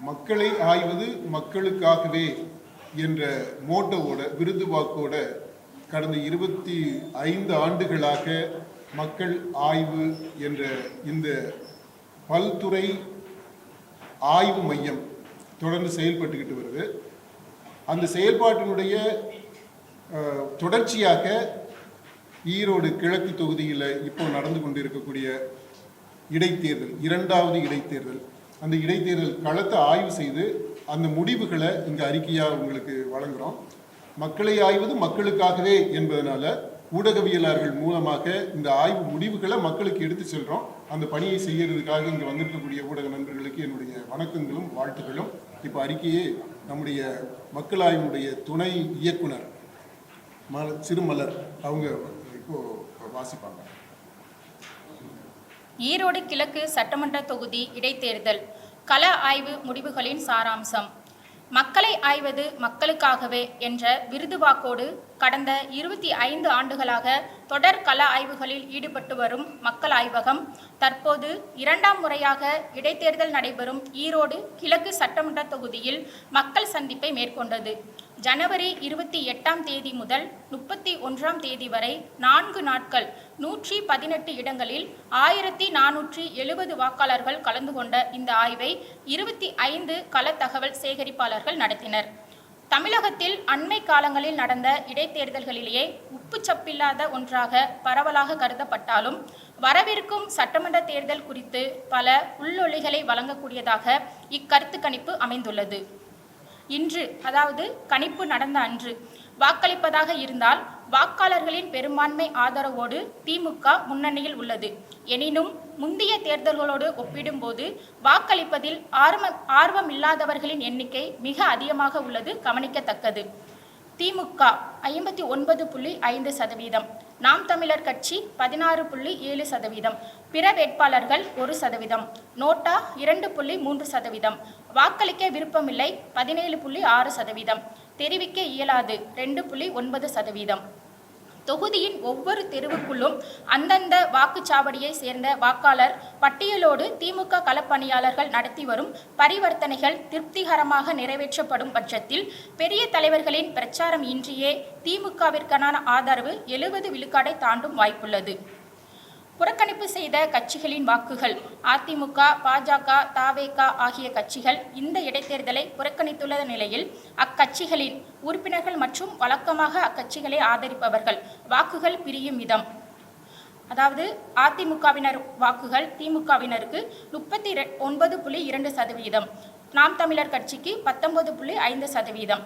மக்களை ஆய்வது மக்களுக்காகவே என்ற மோட்டோவோட விருது வாக்கோட கடந்த இருபத்தி ஐந்து ஆண்டுகளாக மக்கள் ஆய்வு என்ற இந்த பல்துறை ஆய்வு மையம் தொடர்ந்து செயல்பட்டுக்கிட்டு வருது. அந்த செயல்பாட்டினுடைய தொடர்ச்சியாக ஈரோடு கிழக்கு தொகுதியில் இப்போ நடந்து கொண்டிருக்கக்கூடிய இடைத்தேர்தல் இரண்டாவது இடைத்தேர்தல் அந்த இடைத்தேர்தல் களத்தை ஆய்வு செய்து அந்த முடிவுகளை இங்கே அறிக்கையாக உங்களுக்கு வழங்குகிறோம் மக்களை ஆய்வது மக்களுக்காகவே என்பதனால ஊடகவியலாளர்கள் மூலமாக இந்த ஆய்வு முடிவுகளை மக்களுக்கு எடுத்து செல்கிறோம் அந்த பணியை செய்கிறதுக்காக இங்கே வந்திருக்கக்கூடிய ஊடக நண்பர்களுக்கு என்னுடைய வணக்கங்களும் வாழ்த்துகளும். இப்போ அறிக்கையே நம்முடைய மக்கள் ஆய்வுடைய துணை இயக்குனர் மல சிறுமலர் அவங்க இப்போ வாசிப்பாங்க. ஈரோடு கிழக்கு சட்டமன்ற தொகுதி இடைத்தேர்தல். கள ஆய்வு முடிவுகளின் சாராம்சம். மக்களை ஆய்வது மக்களுக்காகவே என்ற விருதுவாக்கோடு கடந்த இருபத்தி ஐந்து ஆண்டுகளாக தொடர் கள ஆய்வுகளில் ஈடுபட்டு வரும் மக்கள் ஆய்வகம் தற்போது இரண்டாம் முறையாக இடைத்தேர்தல் நடைபெறும் ஈரோடு கிழக்கு சட்டமன்ற தொகுதியில் மக்கள் சந்திப்பை மேற்கொண்டது. ஜனவரி இருபத்தி எட்டாம் தேதி முதல் முப்பத்தி ஒன்றாம் தேதி வரை நான்கு நாட்கள் நூற்றி பதினெட்டு இடங்களில் ஆயிரத்தி நானூற்றி எழுபது வாக்காளர்கள் கலந்து கொண்ட இந்த ஆய்வை இருபத்தி ஐந்து கள தகவல் சேகரிப்பாளர்கள் நடத்தினர். தமிழகத்தில் அண்மை காலங்களில் நடந்த இடைத்தேர்தல்களிலேயே உப்புச்சப்பில்லாத ஒன்றாக பரவலாக கருதப்பட்டாலும் வரவிருக்கும் சட்டமன்ற தேர்தல் குறித்து பல உள்ளொலிகளை வழங்கக்கூடியதாக இக்கருத்து கணிப்பு அமைந்துள்ளது. இன்று அதாவது கணிப்பு நடந்த அன்று வாக்களிப்பதாக இருந்தால் வாக்காளர்களின் பெரும்பான்மை ஆதரவோடு திமுக முன்னணியில் உள்ளது. எனினும் முந்தைய தேர்தல்களோடு ஒப்பிடும்போது வாக்களிப்பதில் ஆர்வ ஆர்வமில்லாதவர்களின் எண்ணிக்கை மிக அதிகமாக உள்ளது கவனிக்கத்தக்கது. திமுக ஐம்பத்தி ஒன்பது புள்ளி ஐந்து சதவீதம். நாம் தமிழர் கட்சி பதினாறு புள்ளி ஏழு சதவீதம். பிற வேட்பாளர்கள் ஒரு சதவீதம். நோட்டா இரண்டு புள்ளி மூன்று சதவீதம். வாக்களிக்க விருப்பமில்லை பதினேழு புள்ளி ஆறு சதவீதம். தெரிவிக்க இயலாது ரெண்டு புள்ளி ஒன்பது சதவீதம். தொகுதியின் ஒவ்வொரு தெருவுக்குள்ளும் அந்தந்த வாக்குச்சாவடியை சேர்ந்த வாக்காளர் பட்டியலோடு திமுக களப்பணியாளர்கள் நடத்தி வரும் பரிவர்த்தனைகள் திருப்திகரமாக நிறைவேற்றப்படும் பட்சத்தில் பெரிய தலைவர்களின் பிரச்சாரம் இன்றியே திமுகவிற்கான ஆதரவு எழுபது விழுக்காடை தாண்டும் வாய்ப்புள்ளது. புறக்கணிப்பு செய்த கட்சிகளின் வாக்குகள் அதிமுக பாஜக தாவேக ஆகிய கட்சிகள் இந்த இடைத்தேர்தலை புறக்கணித்துள்ள நிலையில் அக்கட்சிகளின் உறுப்பினர்கள் மற்றும் வழக்கமாக அக்கட்சிகளை ஆதரிப்பவர்கள் வாக்குகள் பிரியும் விதம். அதாவது அதிமுகவினர் வாக்குகள் திமுகவினருக்கு முப்பத்தி ஒன்பது புள்ளி இரண்டு சதவீதம் நாம் தமிழர் கட்சிக்கு பத்தொன்பது புள்ளி ஐந்து சதவீதம்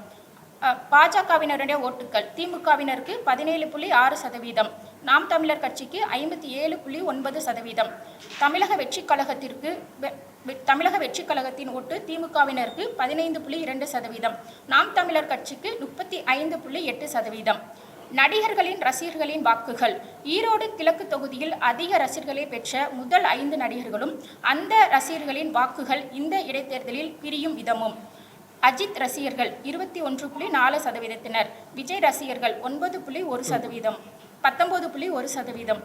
அஹ், பாஜகவினருடைய ஓட்டுக்கள் திமுகவினருக்கு பதினேழு புள்ளி ஆறு சதவீதம் நாம் தமிழர் கட்சிக்கு ஐம்பத்தி ஏழு புள்ளி ஒன்பது சதவீதம். தமிழக வெற்றிக் கழகத்திற்கு வெ- வெ- தமிழக வெற்றிக் கழகத்தின் ஓட்டு திமுகவினருக்கு பதினைந்து புள்ளி இரண்டு சதவீதம். நாம் தமிழர் கட்சிக்கு முப்பத்தி ஐந்து புள்ளி எட்டு சதவீதம். நடிகர்களின் ரசிகர்களின் வாக்குகள். ஈரோடு கிழக்கு தொகுதியில் அதிக ரசிகர்களை பெற்ற முதல் ஐந்து நடிகர்களும் அந்த ரசிகர்களின் வாக்குகள் இந்த இடைத்தேர்தலில் பிரியும் விதமும். அஜித் ரசிகர்கள் இருபத்தி ஒன்று புள்ளி நாலு சதவீதத்தினர். விஜய் ரசிகர்கள் ஒன்பது புள்ளி ஒரு சதவீதம். பத்தொம்போது புள்ளி ஒரு சதவீதம்.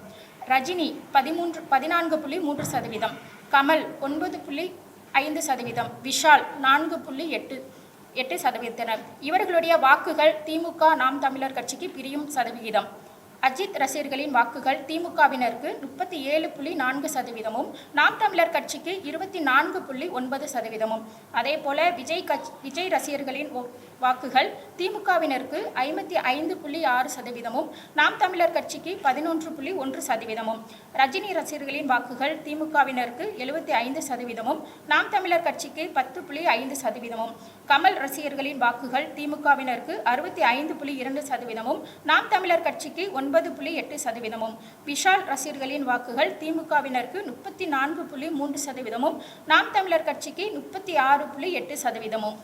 ரஜினி பதிமூன்று பதினான்கு புள்ளி மூன்று சதவீதம். கமல் ஒன்பது புள்ளி ஐந்து சதவீதம். விஷால் நான்கு புள்ளி எட்டு எட்டு சதவீதத்தினர். இவர்களுடைய வாக்குகள் திமுக நாம் தமிழர் கட்சிக்கு பிரியும் சதவிகிதம். அஜித் ரசிகர்களின் வாக்குகள் திமுகவினருக்கு முப்பத்தி ஏழு புள்ளி நான்கு சதவீதமும் நாம் தமிழர் கட்சிக்கு இருபத்தி நான்கு புள்ளி ஒன்பது சதவீதமும். அதே போல விஜய் கட்சி விஜய் ரசிகர்களின் ஓ- வாக்குகள் திமுகவினருக்கு ஐம்பத்தி ஐந்து புள்ளி ஆறு சதவீதமும் நாம் தமிழர் கட்சிக்கு பதினொன்று புள்ளி ஒன்று சதவீதமும். ரஜினி ரசிகர்களின் வாக்குகள் திமுகவினருக்கு எழுபத்தி ஐந்து சதவீதமும் நாம் தமிழர் கட்சிக்கு பத்து புள்ளி ஐந்து சதவீதமும். கமல் ரசிகர்களின் வாக்குகள் திமுகவினருக்கு அறுபத்தி ஐந்து புள்ளி இரண்டு சதவீதமும் நாம் தமிழர் கட்சிக்கு ஒன்பது புள்ளி எட்டு சதவீதமும். விஷால் ரசிகர்களின் வாக்குகள் திமுகவினருக்கு முப்பத்தி நான்கு புள்ளி மூன்று சதவீதமும் நாம் தமிழர் கட்சிக்கு முப்பத்தி ஆறு புள்ளி எட்டு சதவீதமும்.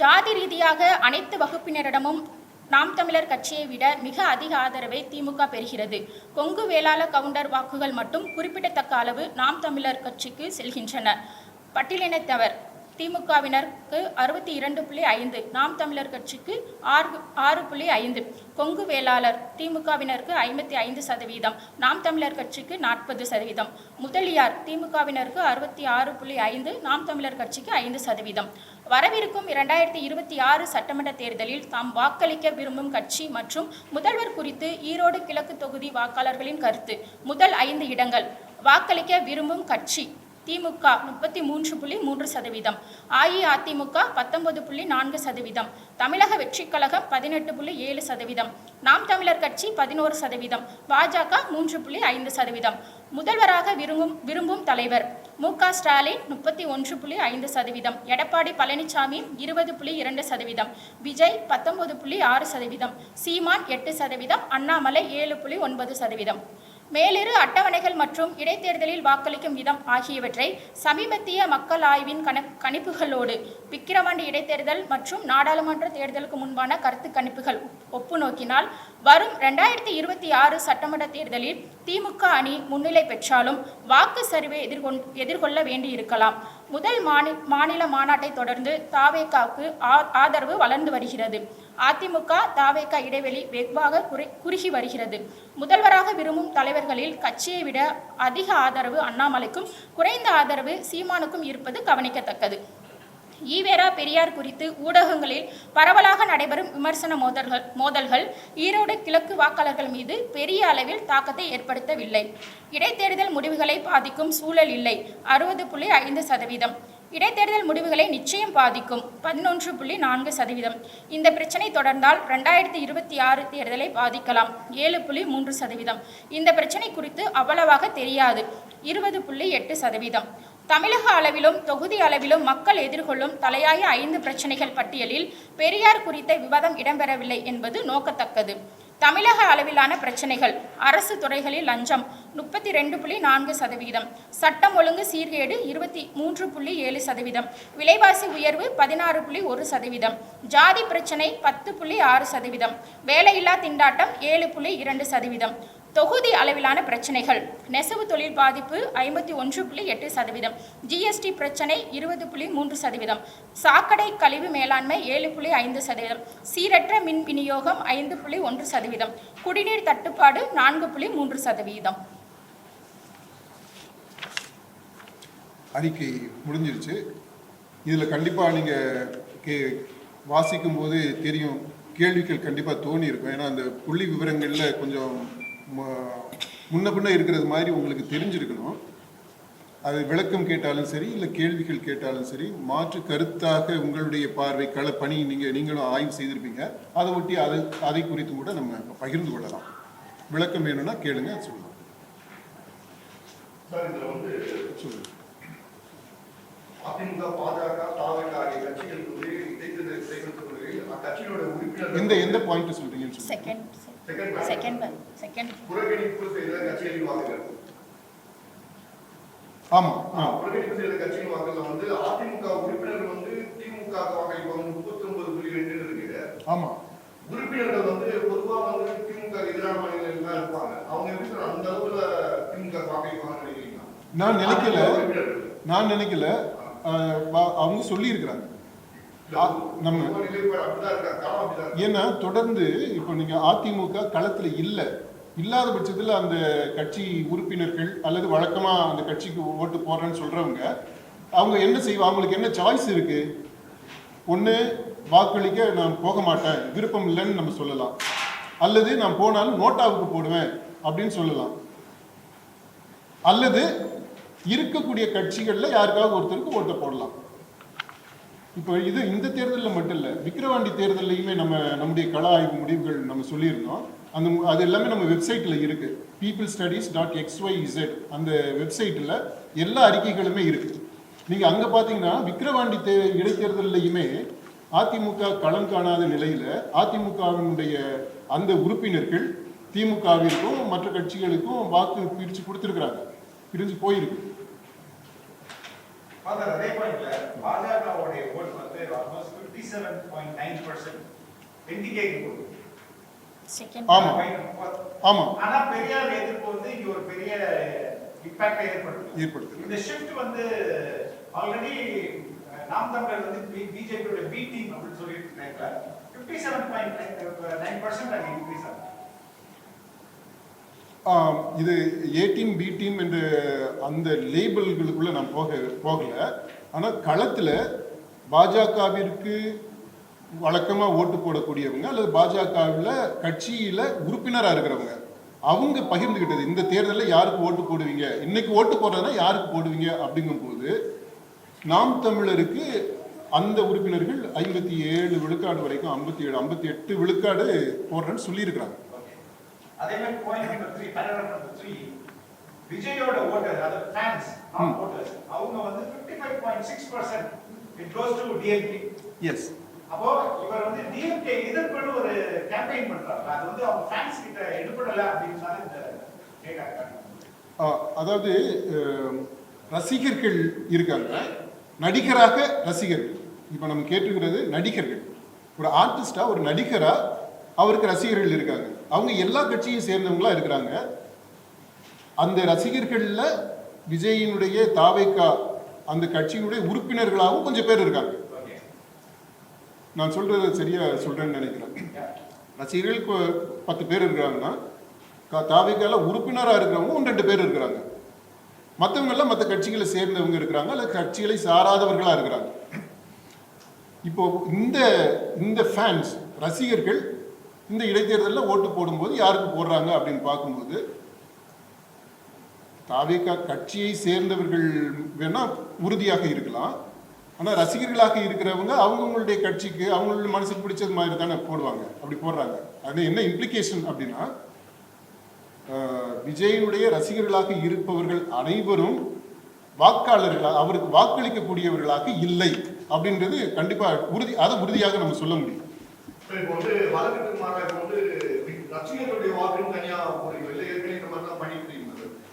ஜாதி ரீதியாக அனைத்து வகுப்பினரிடமும் நாம் தமிழர் கட்சியை விட மிக அதிக ஆதரவை திமுக பெறுகிறது. கொங்கு வேளாள கவுண்டர் வாக்குகள் மட்டும் குறிப்பிடத்தக்க அளவு நாம் தமிழர் கட்சிக்கு செல்கின்றன. பட்டியலினத்தவர் திமுகவினருக்கு அறுபத்தி இரண்டு புள்ளி ஐந்து நாம் தமிழர் கட்சிக்கு ஆறு ஆறு புள்ளி ஐந்து கொங்கு வேளாளர் திமுகவினருக்கு ஐம்பத்தி ஐந்து சதவீதம் நாம் தமிழர் கட்சிக்கு நாற்பது சதவீதம். முதலியார் திமுகவினருக்கு அறுபத்தி ஆறு புள்ளி ஐந்து நாம் தமிழர் கட்சிக்கு ஐந்து சதவீதம். வரவிருக்கும் இரண்டாயிரத்தி இருபத்தி ஆறு சட்டமன்ற தேர்தலில் தாம் வாக்களிக்க விரும்பும் கட்சி மற்றும் முதல்வர் குறித்து ஈரோடு கிழக்கு தொகுதி வாக்காளர்களின் கருத்து. முதல் ஐந்து இடங்கள் வாக்களிக்க விரும்பும் கட்சி திமுக முப்பத்தி மூன்று புள்ளி மூன்று சதவீதம் அஇஅதிமுக பத்தொன்பது புள்ளி நான்கு சதவீதம் தமிழக வெற்றிக் கழகம் பதினெட்டு புள்ளி ஏழு சதவீதம் நாம் தமிழர் கட்சி பதினோரு சதவீதம் பாஜக மூன்று புள்ளி ஐந்து சதவீதம். முதல்வராக விரும்பும் விரும்பும் தலைவர் மு க ஸ்டாலின் முப்பத்தி ஒன்று புள்ளி ஐந்து சதவீதம் எடப்பாடி பழனிசாமி இருபது புள்ளி இரண்டு சதவீதம் விஜய் பத்தொன்பது புள்ளி ஆறு சதவீதம் சீமான் எட்டு சதவீதம் அண்ணாமலை ஏழு புள்ளி ஒன்பது சதவீதம். மேலிரு அட்டவணைகள் மற்றும் இடைத்தேர்தலில் வாக்களிக்கும் விதம் ஆகியவற்றை சமீபத்திய மக்கள் ஆய்வின் கண கணிப்புகளோடு விக்கிரவாண்டி இடைத்தேர்தல் மற்றும் நாடாளுமன்ற தேர்தலுக்கு முன்பான கருத்து கணிப்புகள் ஒப்பு நோக்கினால் வரும் ரெண்டாயிரத்தி இருபத்தி ஆறு சட்டமன்ற தேர்தலில் திமுக அணி முன்னிலை பெற்றாலும் வாக்கு சரிவை எதிர்கொண் எதிர்கொள்ள வேண்டியிருக்கலாம். முதல் மாநில மாநில மாநாட்டை தொடர்ந்து தாவேக்காவுக்கு ஆ- ஆதரவு வளர்ந்து வருகிறது. அதிமுக தாவேகா இடைவெளி வெகுவாக குறை குறுகி வருகிறது. முதல்வராக விரும்பும் தலைவர்களில் கட்சியை விட அதிக ஆதரவு அண்ணாமலைக்கும் குறைந்த ஆதரவு சீமானுக்கும் இருப்பது கவனிக்கத்தக்கது. ஈவேரா பெரியார் குறித்து ஊடகங்களில் பரவலாக நடைபெறும் விமர்சன மோதல்கள் மோதல்கள் ஈரோடு கிழக்கு வாக்காளர்கள் மீது பெரிய அளவில் தாக்கத்தை ஏற்படுத்தவில்லை. இடைத்தேர்தல் முடிவுகளை பாதிக்கும் சூழல் இல்லை. அறுபது புள்ளி ஐந்து சதவீதம். இடைத்தேர்தல் முடிவுகளை நிச்சயம் பாதிக்கும். பதினொன்று புள்ளி நான்கு சதவீதம். இந்த பிரச்சனை தொடர்ந்தால் ரெண்டாயிரத்தி இருபத்தி ஆறு தேர்தலை பாதிக்கலாம். ஏழு புள்ளி மூன்று சதவீதம். இந்த பிரச்சனை குறித்து அவ்வளவாக தெரியாது. இருபது புள்ளி எட்டு சதவீதம். தமிழக அளவிலும் தொகுதி அளவிலும் மக்கள் எதிர்கொள்ளும் தலையாய ஐந்து பிரச்சனைகள் பட்டியலில் பெரியார் குறித்த விவாதம் இடம்பெறவில்லை என்பது நோக்கத்தக்கது. தமிழக அளவிலான பிரச்சனைகள் அரசு துறைகளில் லஞ்சம் முப்பத்தி ரெண்டு புள்ளி நான்கு சதவீதம். சட்டம் ஒழுங்கு சீர்கேடு இருபத்தி மூன்று புள்ளி ஏழு சதவீதம். விலைவாசி உயர்வு பதினாறு புள்ளி ஒரு சதவீதம். ஜாதி பிரச்சனை பத்து புள்ளி ஆறு சதவீதம். வேலையில்லா திண்டாட்டம் ஏழு புள்ளி இரண்டு சதவீதம். தொகுதி அளவிலான பிரச்சனைகள். நெசவு தொழில் பாதிப்பு ஐம்பத்தி ஒன்று புள்ளி எட்டு சதவீதம். ஜிஎஸ்டி பிரச்சனை இருபது புள்ளி மூன்று சதவீதம். சாக்கடை கழிவு மேலாண்மை ஏழு புள்ளி ஐந்து சதவீதம். சீரற்ற மின் விநியோகம் ஐந்து புள்ளி ஒன்று சதவீதம். குடிநீர் தட்டுப்பாடு நான்கு புள்ளி மூன்று சதவீதம். அறிக்கை முடிஞ்சிருச்சு. இதில் கண்டிப்பாக நீங்கள் கே வாசிக்கும் போது தெரியும். கேள்விகள் கண்டிப்பாக தோணி இருக்கும் ஏன்னா அந்த புள்ளி விவரங்களில் கொஞ்சம் முன்ன பின்ன இருக்கிறது மாதிரி உங்களுக்கு தெரிஞ்சிருக்கணும். அது விளக்கம் கேட்டாலும் சரி இல்லை கேள்விகள் கேட்டாலும் சரி மாற்று கருத்தாக உங்களுடைய பார்வை கள பணி நீங்கள் நீங்களும் ஆய்வு செய்திருப்பீங்க. அதை ஒட்டி அதை அதை குறித்தும் கூட நம்ம பகிர்ந்து கொள்ளலாம். விளக்கம் வேணும்னா கேளுங்க சொல்லலாம். சொல்லுங்கள் அதிமுக பாஜக தாவக ஆகிய கட்சிகளுக்கு வந்து இடைத்தேர்தல் செய்வதற்கு அக்கட்சியோட உறுப்பினர்கள் எந்த எந்த பாயிண்ட் சொல்றீங்கன்னு செகண்ட் செகண்ட் செகண்ட் செகண்ட் புறக்கணிப்பு செய்த கட்சிகளின் வாக்குகள். ஆமா ஆ. புறக்கணிப்பு செய்த கட்சியின் வாக்குகள் வந்து அதிமுக உறுப்பினர்கள் வந்து திமுக வாக்களிப்பாங்க முப்பத்தி ஒன்பது புள்ளி ரெண்டு இருக்கு ஆமா. உறுப்பினர்கள் வந்து பொதுவா வந்து திமுக எதிரான மாநிலங்கள் தான் இருப்பாங்க. அவங்க எப்படி அந்த அளவுல திமுக நினைக்கிறீங்களா? நான் நினைக்கல. நான் நினைக்கல. அவங்க சொல்லி இருக்கிறாங்க ஆ, நம்ம- ஏன்னா தொடர்ந்து இப்போ நீங்க அதிமுக களத்துல இல்ல. இல்லாத பட்சத்துல அந்த கட்சி உறுப்பினர்கள் அல்லது வழக்கமா அந்த கட்சிக்கு ஓட்டு போடுறேன்னு சொல்றவங்க அவங்க என்ன செய்வாங்க அவங்களுக்கு என்ன சாய்ஸ் இருக்கு? ஒண்ணு வாக்களிக்க நான் போக மாட்டேன். விருப்பம் இல்லைன்னு நம்ம சொல்லலாம். அல்லது நான் போனாலும் நோட்டாவுக்கு போடுவேன் அப்படின்னு சொல்லலாம். அல்லது இருக்கக்கூடிய கட்சிகள்ல யாருக்காவது ஒருத்தருக்கு ஓட்டை போடலாம். இப்போ இது இந்த தேர்தலில் மட்டும் இல்லை விக்கிரவாண்டி தேர்தல்லையுமே நம்ம நம்முடைய கள ஆய்வு முடிவுகள் நம்ம சொல்லியிருந்தோம். அந்த அது எல்லாமே நம்ம வெப்சைட்டில் இருக்கு. People studies dot X Y Z அந்த வெப்சைட்டில் எல்லா அறிக்கைகளுமே இருக்கு. நீங்கள் அங்கே பார்த்தீங்கன்னா விக்கிரவாண்டி தே இடைத்தேர்தல்லையுமே அதிமுக களம் காணாத நிலையில் அதிமுகவினுடைய அந்த உறுப்பினர்கள் திமுகவிற்கும் மற்ற கட்சிகளுக்கும் வாக்கு பிரித்து கொடுத்துருக்குறாங்க. பிரிஞ்சு போயிருக்கு. ஃபாதர் அதே பாயிண்ட்ல பாஜகவுடைய ஓட் வந்து almost fifty seven point nine percent ஆமா. ஆமாம் ஆனா பெரியார் எதிர்ப்பு வந்து இங்க ஒரு பெரிய இம்பாக்டை ஏற்படுத்தும் ஏற்படுத்துது. இந்த ஷிஃப்ட் வந்து ஆல்ரெடி நாம் தமிழர் வந்து பிஜேபியோட பி டீம் அப்படின்னு சொல்லிட்டு நேரத்துல fifty seven point nine percent அங்கே இன்க்ரீஸ் ஆகும் ஆம், இது ஏ டீம் பி டீம் என்ற அந்த லேபிள்களுக்குள்ள நான் போக போகல. ஆனால் களத்தில் பாஜகவிற்கு வழக்கமாக ஓட்டு போடக்கூடியவங்க அல்லது பாஜகவில் கட்சியில் உறுப்பினராக இருக்கிறவங்க அவங்க பகிர்ந்துக்கிட்டது இந்த தேர்தலில் யாருக்கு ஓட்டு போடுவீங்க? இன்னைக்கு ஓட்டு போடுறதுனா யாருக்கு போடுவீங்க? அப்படிங்கும்போது நாம் தமிழருக்கு அந்த உறுப்பினர்கள் ஐம்பத்தி ஏழு விழுக்காடு வரைக்கும் ஐம்பத்தி ஏழு ஐம்பத்தி எட்டு விழுக்காடு போடுறேன்னு சொல்லியிருக்கிறாங்க. அதே மாதிரி point number three paragraph number three விஜயோட ஓட்டர் அதாவது ஃபேன்ஸ் நாட் ஓட்டர்ஸ் அவங்க வந்து fifty five point six percent it goes to DMK yes அப்போ இவர் வந்து டிஎம்கே எதிர்ப்புன்னு ஒரு கேம்பெயின் பண்றாரு. அது வந்து அவங்க ஃபேன்ஸ் கிட்ட எடுபடல அப்படின்னால இந்த டேட்டா அதாவது ரசிகர்கள் இருக்காங்க. நடிகராக ரசிகர்கள் இப்போ நம்ம கேட்டுக்கிறது நடிகர்கள். ஒரு ஆர்டிஸ்டா ஒரு நடிகரா அவருக்கு ரசிகர்கள் இருக்காங்க. அவங்க எல்லா கட்சியும் சேர்ந்தவங்களா இருக்கிறாங்க. அந்த ரசிகர்களில் விஜயினுடைய தாவைக்கா அந்த கட்சியினுடைய உறுப்பினர்களாகவும் கொஞ்சம் பேர் இருக்காங்க. நான் சொல்றது சரியா சொல்றேன்னு நினைக்கிறேன். ரசிகர்கள் பத்து பேர் இருக்கிறாங்கன்னா கா- உறுப்பினராக இருக்கிறவங்க ஒன்று ரெண்டு பேர் இருக்கிறாங்க. மற்றவங்கெல்லாம் மற்ற கட்சிகளை சேர்ந்தவங்க இருக்கிறாங்க அல்ல கட்சிகளை சாராதவர்களாக இருக்கிறாங்க. இப்போ இந்த இந்த ஃபேன்ஸ் ரசிகர்கள் இந்த இடைத்தேர்தலில் ஓட்டு போடும்போது யாருக்கு போடுறாங்க அப்படின்னு பார்க்கும்போது தாவேக்கா கட்சியை சேர்ந்தவர்கள் வேணா உறுதியாக இருக்கலாம். ஆனால் ரசிகர்களாக இருக்கிறவங்க அவங்கவுங்களுடைய கட்சிக்கு அவங்களுடைய மனசுக்கு பிடிச்சது மாதிரி தானே போடுவாங்க. அப்படி போடுறாங்க. அது என்ன இம்ப்ளிகேஷன் அப்படின்னா விஜயனுடைய ரசிகர்களாக இருப்பவர்கள் அனைவரும் வாக்காளர்களாக அவருக்கு வாக்களிக்கக்கூடியவர்களாக இல்லை அப்படின்றது கண்டிப்பாக உறுதி அதை உறுதியாக நம்ம சொல்ல முடியும். இப்போ வந்து வழக்கத்துக்கு மாறாக இப்போ வந்து ரசிகர்களுடைய வாக்குன்னு தனியா போடுறீங்க இல்லை ஏற்கனவே இந்த மாதிரி தான் பண்ணிட்டு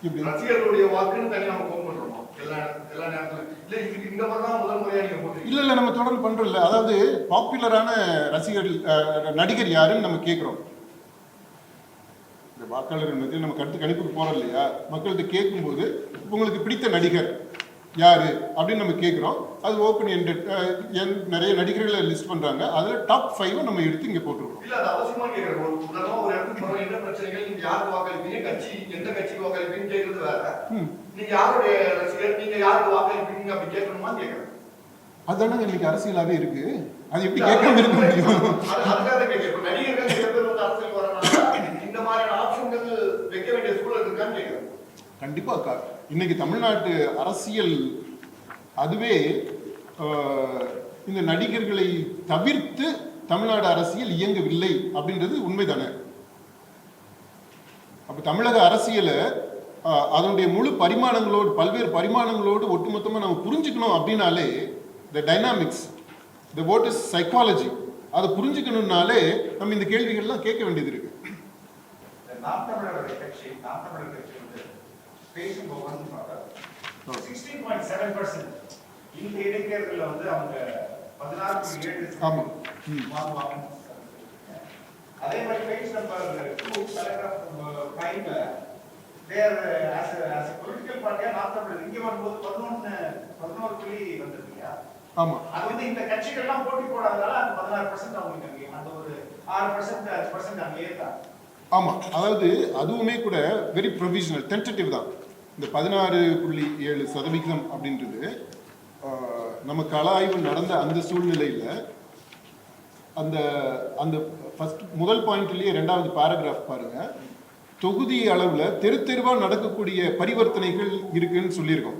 இப்படி. ரசிகர்களுடைய வாக்குன்னு தனியா நம்ம பண்றோமா? எல்லா எல்லா நேரத்துல. இல்ல இது இந்த மாதிரி தான் முதல் முறையா நீங்க போடுறீங்க. இல்ல இல்ல நம்ம தொடர்ந்து பண்றோம்ல அதாவது பாப்புலரான ரசிகர்கள் நடிகர் யாருன்னு நம்ம கேட்குறோம் இந்த வாக்காளர் மத்தியில் நம்ம கருத்து கணிப்புக்கு போறோம் இல்லையா? மக்கள்கிட்ட கேட்கும்போது உங்களுக்கு பிடித்த நடிகர் யாரு அப்படின்னு நம்ம கேட்குறோம் அது ஓப்பன் எண்டட் நிறைய நடிகர்களை லிஸ்ட் பண்றாங்க. அதுல டாப் ஃபைவ் நம்ம எடுத்து இங்க போட்டுருக்கோம். இல்ல அது அவசியமா கேட்கறேன் ஒரு உதாரணமா ஒரு இடத்துக்கு போறோம் என்ன பிரச்சனைகள்? நீங்க யாருக்கு வாக்களிப்பீங்க? கட்சி எந்த கட்சிக்கு வாக்களிப்பீங்கன்னு கேட்கறது வேற. ம். நீங்க யாருடைய ரசிகர்? நீங்க யாருக்கு வாக்களிப்பீங்க அப்படி கேட்கணுமா கேட்கறேன் அதானங்க இன்னைக்கு அரசியலாவே இருக்கு. அது எப்படி கேட்காம இருக்க முடியும்? அது- இன்னைக்கு தமிழ்நாட்டு அரசியல் அதுவே இந்த நடிகர்களை தவிர்த்து தமிழ்நாடு அரசியல் இயங்கவில்லை அப்படின்றது உண்மைதானே? அப்ப தமிழக அரசியலை அதனுடைய முழு பரிமாணங்களோடு பல்வேறு பரிமாணங்களோடு ஒட்டுமொத்தமாக நம்ம புரிஞ்சுக்கணும் அப்படின்னாலே the dynamics the what is psychology அதை புரிஞ்சுக்கணும்னாலே நம்ம இந்த கேள்விகள்லாம் கேட்க வேண்டியது இருக்கு. கட்சி வந்து பேசும்போது சிக்ஸ்டீன் பாயிண்ட் செவன் பர்சன்ட் இந்த இடைத்தேர்தலில் வந்து அவங்க பதினாறு புள்ளி ஏழு ஆமா. ம். வாங்குவாங்கன்னு சொல்லியிருக்காங்க. அதே மாதிரி பேஜ் நம்பர் டூ பேராகிராஃப் ஃபைவ்ல தேர் ஆஸ் ஆஸ் பொலிட்டிக்கல் பார்ட்டியா நாம் தமிழர் இங்கே வரும்போது பதினொன்று பதினோரு புள்ளி வந்தது இல்லையா ஆமா. அது வந்து இந்த கட்சிகள்லாம் போட்டி போடாதனால அந்த பதினாறு பர்சன்ட் அவங்களுக்கு அங்கே அந்த ஒரு ஆறு பர்சன்ட் அஞ்சு பர்சன்ட் அங்கே ஏற்றாங்க ஆமா. அதாவது அதுவுமே கூட வெரி ப்ரொவிஷனல் டென்டேட்டிவ் தான். இந்த பதினாறு புள்ளி ஏழு சதவிகிதம் அப்படின்றது நம்ம கள ஆய்வு நடந்த அந்த சூழ்நிலையில அந்த அந்த ஃபர்ஸ்ட் முதல் பாயிண்ட்லயே ரெண்டாவது பேராகிராஃப் பாருங்க. தொகுதி அளவுல தெரு தெருவா நடக்கக்கூடிய பரிவர்த்தனைகள் இருக்குன்னு சொல்லியிருக்கோம்.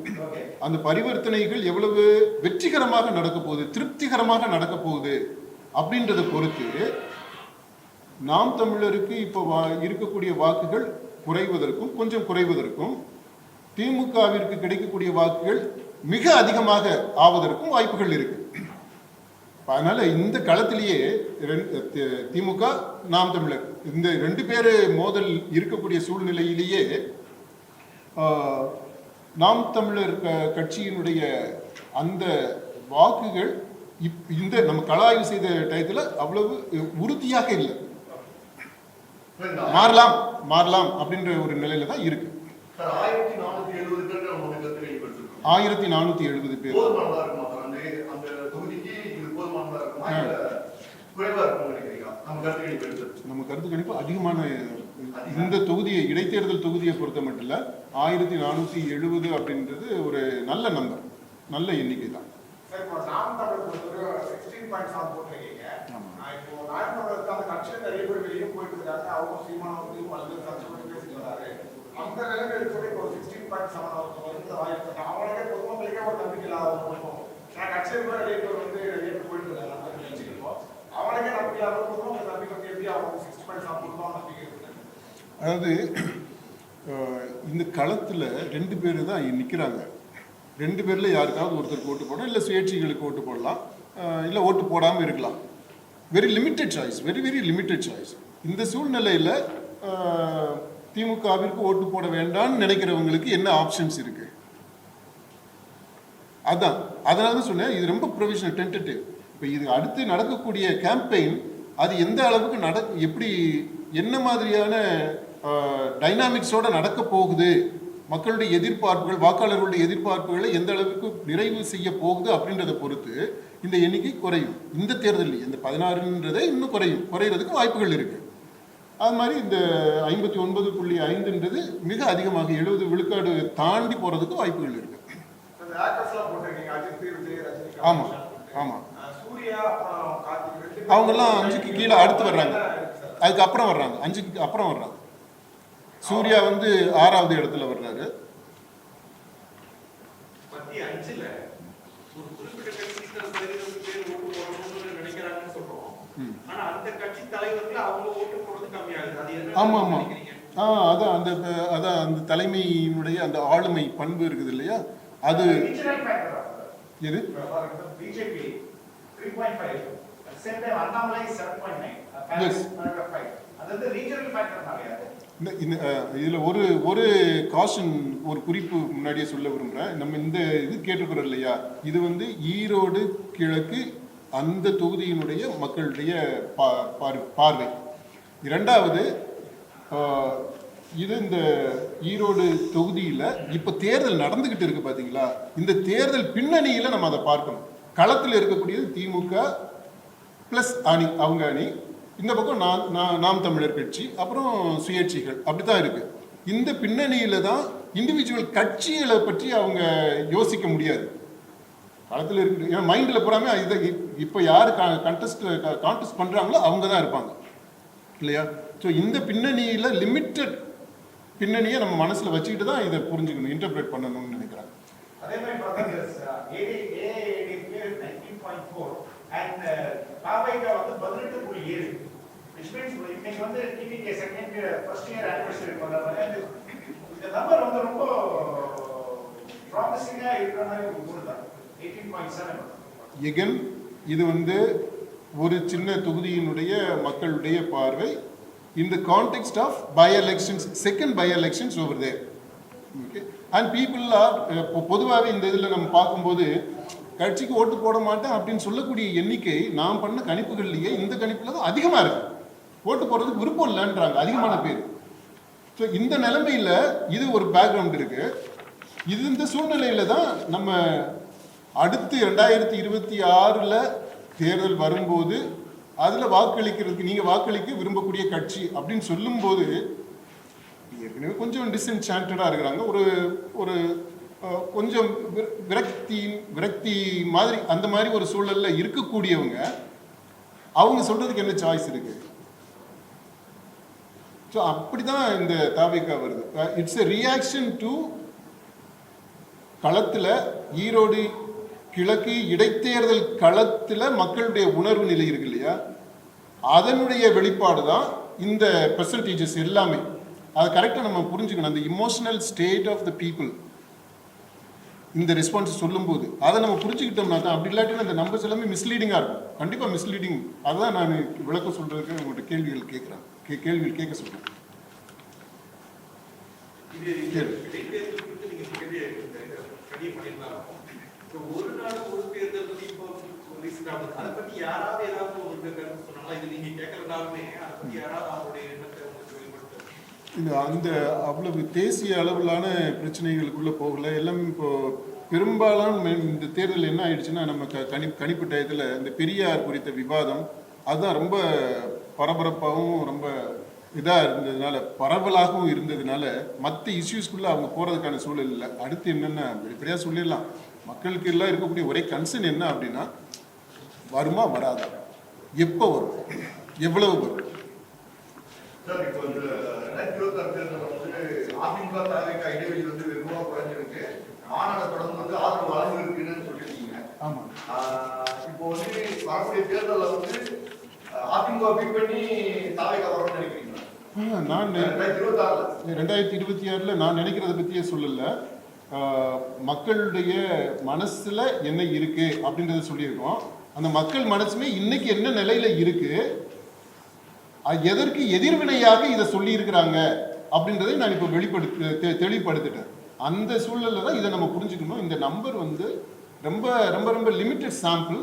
அந்த பரிவர்த்தனைகள் எவ்வளவு வெற்றிகரமாக நடக்க போகுது திருப்திகரமாக நடக்க போகுது அப்படின்றத பொறுத்து நாம் தமிழருக்கு இப்போ வா- இருக்கக்கூடிய வாக்குகள் குறைவதற்கும் கொஞ்சம் குறைவதற்கும் திமுகவிற்கு கிடைக்கக்கூடிய வாக்குகள் மிக அதிகமாக ஆவதற்கும் வாய்ப்புகள் இருக்கு. அதனால இந்த களத்திலேயே திமுக நாம் தமிழர் இந்த ரெண்டு பேர் மோதல் இருக்கக்கூடிய சூழ்நிலையிலேயே ஆஹ், நாம் தமிழர் க- கட்சியினுடைய அந்த வாக்குகள் இப் இந்த நம்ம கலாய்வு செய்த டயத்துல அவ்வளவு உறுதியாக இல்லை. மாறலாம் மாறலாம் அப்படின்ற ஒரு நிலையில தான் இருக்கு. ஆயிரத்தி நானூத்தி எழுபது பேர். நம்ம கருத்து கணிப்பு அதிகமான இந்த தொகுதியை இடைத்தேர்தல் தொகுதியை பொறுத்த மட்டும் இல்ல ஆயிரத்தி நானூத்தி எழுபது அப்படின்றது ஒரு நல்ல நம்பர் நல்ல எண்ணிக்கை தான். இப்போ அந்த நிலைமையில கூட இப்போ சிக்ஸ்டீன் பாயிண்ட் செவன் அவருக்கு வந்து வாய்ப்பு அவங்களுக்கே பொதுமக்களுக்கே ஒரு நம்பிக்கை இல்லாத இருக்கும் நான் கட்சியில் கூட நிறைய வந்து நிறைய போயிட்டு இருக்காங்க. அந்த கட்சிக்கு இப்போ அவங்களுக்கே நம்பிக்கை இல்லாத பொதுமக்கள் நம்பிக்கை வந்து எப்படி அவங்க சிக்ஸ்டி பாயிண்ட் செவன் கொடுப்பாங்க நம்பிக்கை இருக்கு அதாவது இந்த களத்தில் ரெண்டு பேர் தான் நிற்கிறாங்க ரெண்டு பேரில் யாருக்காவது ஒருத்தருக்கு ஓட்டு போடலாம் இல்லை சுயேட்சிகளுக்கு ஓட்டு போடலாம் இல்லை ஓட்டு போடாமல் இருக்கலாம். Very limited choice very very limited choice இந்த சூழ்நிலையில் திமுகவிற்கு ஓட்டு போட வேண்டாம்னு நினைக்கிறவங்களுக்கு என்ன ஆப்ஷன்ஸ் இருக்கு? அதான். அதனால தான் சொன்னேன் இது ரொம்ப ப்ரொவிஷனல் டென்டேட்டிவ் இப்போ இது அடுத்து நடக்கக்கூடிய கேம்பெயின் அது எந்த அளவுக்கு நட எப்படி என்ன மாதிரியான டைனாமிக்ஸோட நடக்க போகுது? மக்களுடைய எதிர்பார்ப்புகள் வாக்காளர்களுடைய எதிர்பார்ப்புகளை எந்த அளவுக்கு நிறைவு செய்ய போகுது அப்படின்றத பொறுத்து இந்த எண்ணிக்கை குறையும். இந்த தேர்தலில் இந்த பதினாறுன்றதை இன்னும் குறையும். குறையிறதுக்கு வாய்ப்புகள் இருக்குது அது மாதிரி இந்த ஐம்பத்தி ஒன்பது புள்ளி ஐந்துன்றது மிக அதிகமாக எழுபது விழுக்காடு தாண்டி போறதுக்கு வாய்ப்புகள் இருக்கு. இந்த ஆக்டர்ஸ்லாம் போட்டிருக்கீங்க அஜித் விஜய் ரஜினி ஆமா, ஆமா. அஹ் சூர்யா அப்புறம் கார்த்திக் ரெண்டு பேரும் அவங்கெல்லாம் அஞ்சுக்கு கீழே அடுத்து வர்றாங்க. அதுக்கு அப்புறம் வர்றாங்க. அஞ்சுக்கு அப்புறம் வர்றாங்க. சூர்யா வந்து ஆறாவது இடத்துல வர்றாரு. அஞ்சுல. ஒரு குறிப்பிட்ட கட்சி இத்தனை சதவீதம் பேர் ஓட்டு போடணும்னு நினைக்கிறாங்கன்னு சொல்றோம் ம். ஆனா அந்த கட்சி தலைவர்கள் அவங்க ஓட்டு போடுறது கம்மியாகுது அது என்ன ஆமா ஆமா நினைக்கிறீங்க? ஆ அதான் அந்த அதான் அந்த தலைமையினுடைய அந்த ஆளுமை பண்பு இருக்குது இல்லையா? அது எது? அஹ், இதுல ஒரு ஒரு காஷன் ஒரு குறிப்பு முன்னாடியே சொல்ல விரும்புறேன். நம்ம இந்த இது கேட்டிருக்கிறோம் இல்லையா? இது வந்து ஈரோடு கிழக்கு அந்த தொகுதியினுடைய மக்களுடைய பா- பார்- பார்வை. இரண்டாவது இது இந்த ஈரோடு தொகுதியில் இப்போ தேர்தல் நடந்துக்கிட்டு இருக்கு பார்த்தீங்களா இந்த தேர்தல் பின்னணியில் நம்ம அதை பார்க்கணும். களத்தில் இருக்கக்கூடியது திமுக ப்ளஸ் அணி அவங்க அணி. இந்த பக்கம் நான் நான் நாம் தமிழர் கட்சி அப்புறம் சுயேட்சைகள். அப்படி தான் இருக்கு. இந்த பின்னணியில் தான் இண்டிவிஜுவல் கட்சிகளை பற்றி அவங்க யோசிக்க முடியாது. களத்தில் இருக்கு ஏன்னா மைண்டில் பூராமே இதை இப்போ யார் கண்டெஸ்ட் கான்டெஸ்ட் பண்ணுறாங்களோ அவங்க தான் இருப்பாங்க. இல்லையா? ஸோ இந்த பின்னணியில் லிமிட்டட் பின்னணியை நம்ம மனசில் வச்சுக்கிட்டு தான் இதை புரிஞ்சுக்கணும் இன்டர்பிரேட் பண்ணணும்னு நினைக்கிறேன் அதே மாதிரி அண்ட் பாவைக்கா வந்து பதினெட்டு புள்ளி ஏழு விச் மீன்ஸ் இன்னைக்கு வந்து TTK second first year anniversary பண்ணுறாங்க இந்த நம்பர் வந்து ரொம்ப ப்ராமிசிங்காக இருக்கிற மாதிரி ஒரு ஊர் தான் எயிட்டீன் பாயிண்ட் செவன் எகன் இது வந்து ஒரு சின்ன தொகுதியினுடைய மக்களுடைய பார்வை. Eh, இந்த context of by elections second by elections over there okay and people are பொதுவாகவே இந்த இதில் நம்ம பார்க்கும்போது கட்சிக்கு ஓட்டு போட மாட்டேன் அப்படின்னு சொல்லக்கூடிய எண்ணிக்கை நாம் பண்ண கணிப்புகள்லேயே இந்த கணிப்பில் தான் அதிகமாக இருக்கு. ஓட்டு போடுறதுக்கு விருப்பம் இல்லைன்றாங்க அதிகமான பேர். ஸோ இந்த நிலைமையில் இது ஒரு பேக்ரவுண்ட் இருக்குது இது இந்த சூழ்நிலையில் தான் நம்ம அடுத்து ரெண்டாயிரத்தி இருபத்தி ஆறில் தேர்தல் வரும்போது அதில் வாக்களிக்கிறதுக்கு நீங்கள் வாக்களிக்க விரும்பக்கூடிய கட்சி அப்படின்னு சொல்லும்போது ஏற்கனவே கொஞ்சம் டிஸ்என்சான்டா இருக்கிறாங்க. ஒரு ஒரு கொஞ்சம் விரக்தி விரக்தி மாதிரி அந்த மாதிரி ஒரு சூழல்ல இருக்கக்கூடியவங்க அவங்க சொல்கிறதுக்கு என்ன சாய்ஸ் இருக்கு? ஸோ அப்படி தான் இந்த தாபிகா வருது. இட்ஸ் எ ரியாக்ஷன் டு களத்தில் ஈரோடு கிழக்கு இடைத்தேர்தல் களத்தில் மக்களுடைய உணர்வு நிலை இருக்கு இல்லையா? அதனுடைய வெளிப்பாடு தான் இந்த பெர்சன்டேஜஸ் எல்லாமே. அதை கரெக்டாக நம்ம புரிஞ்சுக்கணும். அந்த emotional state of the people இந்த ரெஸ்பான்ஸ் சொல்லும்போது அதை நம்ம புரிஞ்சுக்கிட்டோம்னா தான் அப்படி இல்லாட்டினா அந்த நம்பர்ஸ் எல்லாமே மிஸ்லீடிங்காக இருக்கும். கண்டிப்பாக மிஸ்லீடிங் அதான் நான் விளக்கம் சொல்கிறதுக்கு உங்கள்கிட்ட கேள்விகள் கேட்குறேன். கே கேள்விகள் கேட்க சொல்கிறேன் கேள்வி ஒரு நாடு ஒரு தேர்தல் பத்தி இப்போ ரீசெண்ட் அதை பத்தி யாராவது ஏதாவது ஒரு கருத்து சொன்னாங்களா? இது நீங்க கேட்கறதாலுமே அதை பத்தி யாராவது அவருடைய எண்ணத்தை உங்களுக்கு வெளிப்படுத்த இந்த அந்த அவ்வளவு தேசிய அளவிலான பிரச்சனைகளுக்குள்ள போகல. எல்லாம் இப்போ பெரும்பாலான இந்த தேர்தல் என்ன ஆயிடுச்சுன்னா நம்ம க கணி கணிப்பு டயத்தில் இந்த பெரியார் குறித்த விவாதம் அதுதான் ரொம்ப பரபரப்பாகவும் ரொம்ப இதாக இருந்ததுனால பரவலாகவும் இருந்ததுனால மற்ற இஷ்யூஸ்குள்ளே அவங்க போகிறதுக்கான சூழல் இல்லை. அடுத்து என்னென்ன வெளிப்படையாக சொல்லிடலாம். மக்களுக்கு எல்லாம் இருக்கக்கூடிய ஒரே கன்சர்ன் என்ன அப்படின்னா வருமா வராதா? எப்போ வரும்? எவ்வளவு வரும்? சார் இப்போ வந்து வரக்கூடிய தேர்தலில் வந்து அதிமுக பீட் பண்ணி தாவேக்கா வரணும்னு நினைக்கிறீங்களா? நான் ரெண்டாயிரத்தி இருபத்தி ஆறுல. நான் நினைக்கிறத பற்றியே சொல்லலை. மக்களுடைய மனசில் என்ன இருக்கு அப்படின்றத சொல்லியிருக்கோம். அந்த மக்கள் மனசுமே இன்னைக்கு என்ன நிலையில இருக்குது எதற்கு எதிர்வினையாக இதை சொல்லியிருக்கிறாங்க அப்படின்றதை நான் இப்போ வெளிப்படுத்த தெளிவுபடுத்திட்டேன். அந்த சூழலில் தான் இதை நம்ம புரிஞ்சுக்கணும். இந்த நம்பர் வந்து ரொம்ப ரொம்ப ரொம்ப லிமிட்டட் சாம்பிள்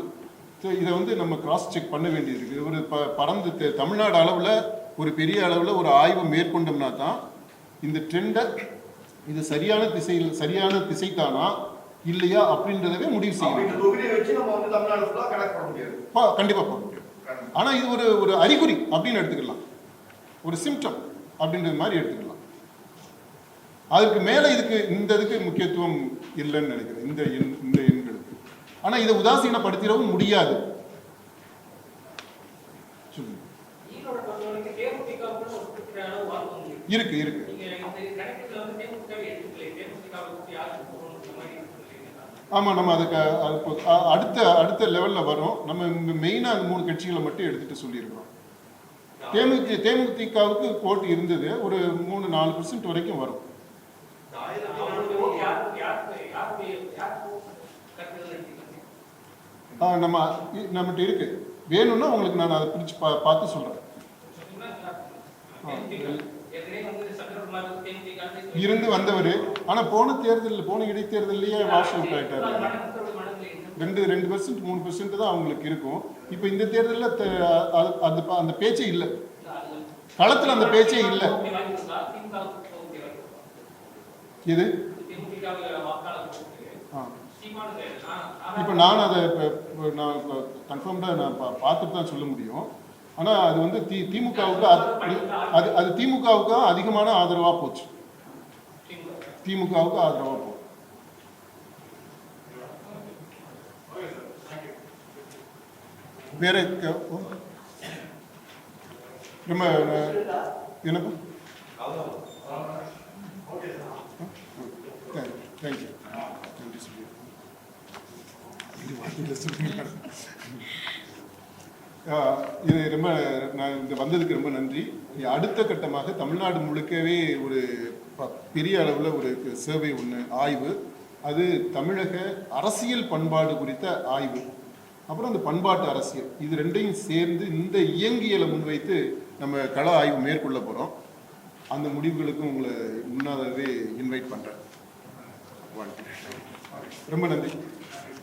இதை வந்து நம்ம கிராஸ் செக் பண்ண வேண்டியது இருக்குது ஒரு ப பறந்து தமிழ்நாடு அளவில் ஒரு பெரிய அளவில் ஒரு ஆய்வு மேற்கொண்டோம்னா தான் இந்த ட்ரெண்டை இது சரியான திசையில் சரியான திசைதானா? இல்லையா? அப்படின்றதவே முடிவு செய்யணும். இந்த தொகுதியை வச்சு நம்ம வந்து தமிழ்நாடு ஃபுல்லாக கனெக்ட் பண்ண முடியாது. பா- கண்டிப்பா போக முடியும் ஆனா இது ஒரு ஒரு அறிகுறி அப்படின்னு எடுத்துக்கலாம். ஒரு சிம்டம் அப்படின்றது மாதிரி எடுத்துக்கலாம். அதுக்கு மேல இதுக்கு இந்த இதுக்கு முக்கியத்துவம் இல்லைன்னு நினைக்கிறேன். இந்த எண் இந்த எண்களுக்கு. ஆனா இதை உதாசீனப்படுத்திடவும் முடியாது. சொல்லுங்க. ஈரோட பொறுத்தவரைக்கும் தேமுதிகவுக்குன்னு ஒரு குறிப்பிட்ட அளவு வாக்கு வங்கி இருக்கு. இருக்கு இருக்கு நீங்க இந்த கணக்குல வந்து தேமுதிகவை எடுத்துக்கல தேமுதிகவை பத்தி யாருக்கு போகணுன்ற மாதிரி ஆமாம் நம்ம அதுக்கு அடுத்த அடுத்த லெவலில் வரும் நம்ம இங்கே மெயினாக அந்த மூணு கட்சிகளை மட்டும் எடுத்துகிட்டு சொல்லியிருக்கிறோம். தேமுதி தேமுதிகவுக்கு கோட் இருந்தது. ஒரு மூணு நாலு பர்சன்ட் வரைக்கும் வரும். ஆ, நம்ம நம்மகிட்ட இருக்கு. வேணும்னா உங்களுக்கு நான் அதை பிரித்து பா பார்த்து சொல்றேன். இருந்து வந்தவர். ஆனா போன தேர்தலில் போன இடைத்தேர்தலையே வாஷ் அவுட் ஆயிட்டாரு. என்ன ரெண்டு ரெண்டு பர்சன்ட் மூணு பர்சன்ட் தான் அவங்களுக்கு இருக்கும். இப்போ இந்த தேர்தலில் அது அந்த பேச்சே இல்லை. களத்துல அந்த பேச்சே இல்லை. இது இப்போ நான் அதை இப்போ நான் கன்ஃபார்ம்டாக நான் பார்த்துட்டு தான் சொல்ல முடியும். ஆனால் அது வந்து தி திமுகவுக்கு அது அது அது திமுகவுக்கு அதிகமான ஆதரவாக போச்சு. திமுகவுக்கு ஆதரவாக போச்சு. வேற க- ரொம்ப அஹ், என்னப்பா? தேங்க்யூ தேங்க்யூ சொல்லி இது ரொம்ப நான் இந்த வந்ததுக்கு ரொம்ப நன்றி. அடுத்த கட்டமாக தமிழ்நாடு முழுக்கவே ஒரு ப- பெரிய அளவில் ஒரு சர்வே ஒன்று ஆய்வு. அது தமிழக அரசியல் பண்பாடு குறித்த ஆய்வு. அப்புறம் அந்த பண்பாட்டு அரசியல். இது ரெண்டையும் சேர்ந்து இந்த இயங்கியலை முன்வைத்து நம்ம கள ஆய்வு மேற்கொள்ள போகிறோம் அந்த முடிவுகளுக்கும் உங்களை முன்னாதாகவே இன்வைட் பண்ணுறேன் ரொம்ப நன்றி.